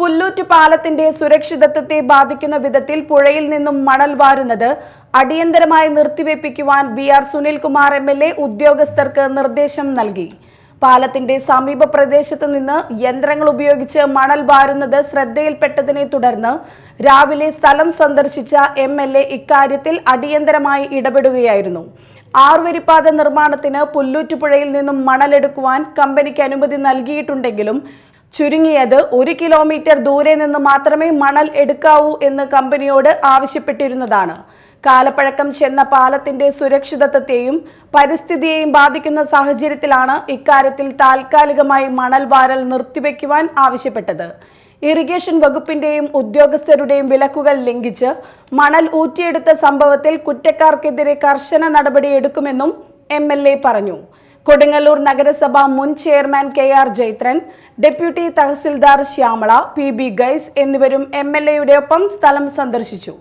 പുല്ലൂറ്റ് പാലത്തിന്റെ സുരക്ഷിതത്വത്തെ ബാധിക്കുന്ന വിധത്തിൽ പുഴയിൽ നിന്നും മണൽ വാരുന്നത് അടിയന്തരമായി നിർത്തിവെപ്പിക്കുവാൻ B R Sunilkumar M L A ഉദ്യോഗസ്ഥർക്ക് നിർദ്ദേശം നൽകി. പാലത്തിന്റെ സമീപ പ്രദേശത്ത് നിന്ന് യന്ത്രങ്ങൾ ഉപയോഗിച്ച് മണൽ വാരുന്നത് ശ്രദ്ധയിൽപ്പെട്ടതിനെ തുടർന്ന് രാവിലെ സ്ഥലം സന്ദർശിച്ച എം എൽ എ ഇക്കാര്യത്തിൽ അടിയന്തരമായി ഇടപെടുകയായിരുന്നു. ആർവരിപ്പാത നിർമ്മാണത്തിന് പുല്ലൂറ്റുപുഴയിൽ നിന്നും മണലെടുക്കുവാൻ കമ്പനിക്ക് അനുമതി നൽകിയിട്ടുണ്ടെങ്കിലും ചുരുങ്ങിയത് ഒരു കിലോമീറ്റർ ദൂരെ നിന്ന് മാത്രമേ മണൽ എടുക്കാവൂ എന്ന് കമ്പനിയോട് ആവശ്യപ്പെട്ടിരുന്നതാണ്. കാലപ്പഴക്കം ചെന്ന പാലത്തിന്റെ സുരക്ഷിതത്വത്തെയും പരിസ്ഥിതിയെയും ബാധിക്കുന്ന സാഹചര്യത്തിലാണ് ഇക്കാര്യത്തിൽ താൽക്കാലികമായി മണൽ വാരൽ നിർത്തിവെക്കുവാൻ ആവശ്യപ്പെട്ടത്. ഇറിഗേഷൻ വകുപ്പിന്റെയും ഉദ്യോഗസ്ഥരുടെയും വിലക്കുകൾ ലംഘിച്ച് മണൽ ഊറ്റിയെടുത്ത സംഭവത്തിൽ കുറ്റക്കാർക്കെതിരെ കർശന നടപടിയെടുക്കുമെന്നും എം പറഞ്ഞു. കൊടുങ്ങല്ലൂർ നഗരസഭ മുൻ chairman K R Jaithran deputy tahsildar Shyamala P B guys എന്നിവരും എം എൽ എയുടെ ഒപ്പം സ്ഥലം സന്ദർശിച്ചു.